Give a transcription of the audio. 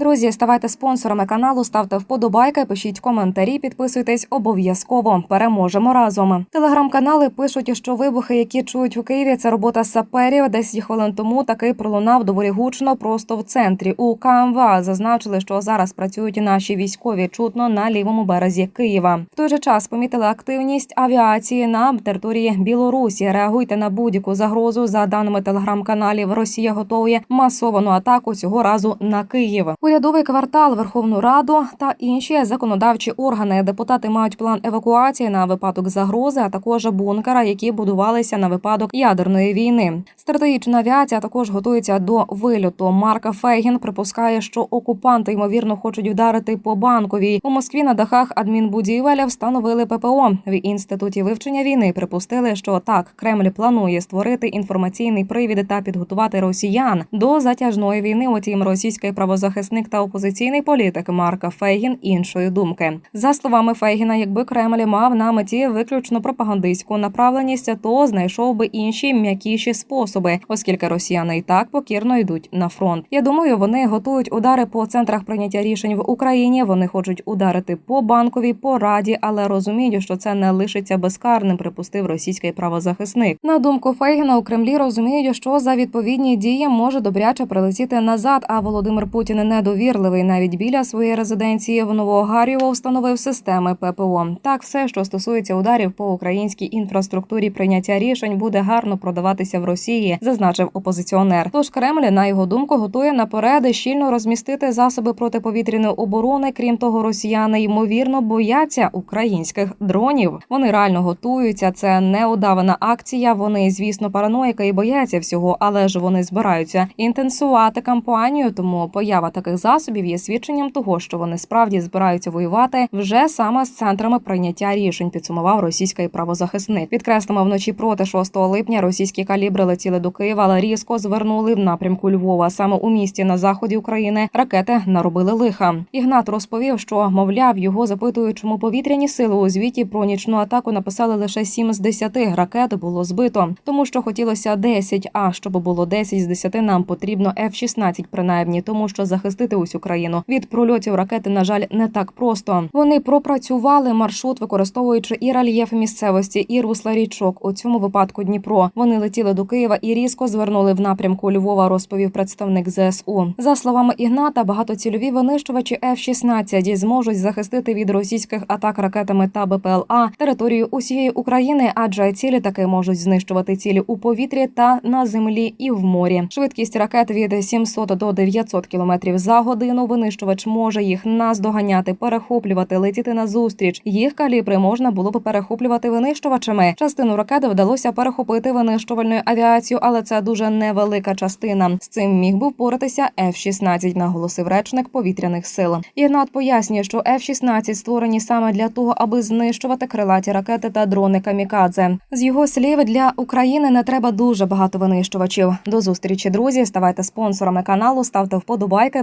Друзі, ставайте спонсорами каналу, ставте вподобайки, пишіть коментарі, підписуйтесь обов'язково. Переможемо разом. Телеграм-канали пишуть, що вибухи, які чують у Києві, це робота саперів. 10 хвилин тому такий пролунав доволі гучно просто в центрі. У КМВА зазначили, що зараз працюють наші військові чутно на лівому березі Києва. В той же час помітили активність авіації на території Білорусі. Реагуйте на будь-яку загрозу. За даними телеграм-каналів, Росія готує масовану атаку цього разу на Київ. Урядовий квартал, Верховну Раду та інші законодавчі органи. Депутати мають план евакуації на випадок загрози, а також бункера, які будувалися на випадок ядерної війни. Стратегічна авіація також готується до вильоту. Марка Фейгін припускає, що окупанти ймовірно хочуть вдарити по банковій. У Москві на дахах адмінбудівель встановили ППО. В інституті вивчення війни припустили, що так Кремль планує створити інформаційний привід та підготувати росіян до затяжної війни. Утім, російський правозахисник та опозиційний політик Марка Фейгін іншої думки. За словами Фейгіна, якби Кремль мав на меті виключно пропагандистську направленість, то знайшов би інші м'якіші способи, оскільки росіяни і так покірно йдуть на фронт. Я думаю, вони готують удари по центрах прийняття рішень в Україні. Вони хочуть ударити по банковій по раді, але розуміють, що це не лишиться безкарним. Припустив російський правозахисник. На думку Фейгіна, у Кремлі розуміють, що за відповідні дії може добряче прилетіти назад. А Володимир Путін недовірливий. Навіть біля своєї резиденції в Новогаріво встановив системи ППО. Так, все, що стосується ударів по українській інфраструктурі прийняття рішень, буде гарно продаватися в Росії, зазначив опозиціонер. Тож Кремль, на його думку, готує наперед щільно розмістити засоби протиповітряної оборони. Крім того, росіяни ймовірно бояться українських дронів. Вони реально готуються. Це не удавана акція. Вони, звісно, параноїка і бояться всього, але ж вони збираються інтенсувати кампанію. Тому поява таких засобів є свідченням того, що вони справді збираються воювати вже саме з центрами прийняття рішень. Підсумував російський правозахисник. Підкреслимо вночі проти 6 липня російські калібри летіли до Києва, але різко звернули в напрямку Львова. Саме у місті на заході України ракети наробили лиха. Ігнат розповів, що мовляв його запитують, чому повітряні сили у звіті про нічну атаку написали лише 7 з 10 ракет було збито, тому що хотілося 10, А щоб було 10 з 10, нам потрібно F-16 принаймні, тому що захистити усю країну від прольотів ракети, на жаль, не так просто. Вони пропрацювали маршрут, використовуючи і рельєф місцевості, і русла річок. У цьому випадку Дніпро. Вони летіли до Києва і різко звернули в напрямку Львова. Розповів представник ЗСУ. За словами Ігната, багатоцільові винищувачі F-16 зможуть захистити від російських атак ракетами та БПЛА територію усієї України, адже цілі таки можуть знищувати цілі у повітрі та на землі і в морі. Швидкість ракет від 700 до 900 км за годину. Винищувач може їх наздоганяти, перехоплювати, летіти на зустріч. Їх калібри можна було б перехоплювати винищувачами. Частину ракет вдалося перехопити винищувальною авіацією, але це дуже невелика частина. З цим міг би впоратися F-16, наголосив речник повітряних сил. Ігнат пояснює, що F-16 створені саме для того, аби знищувати крилаті ракети та дрони камікадзе. З його слів для України не треба дуже багато винищувачів. До зустрічі, друзі. Ставайте спонсорами каналу, ставте вподобайки,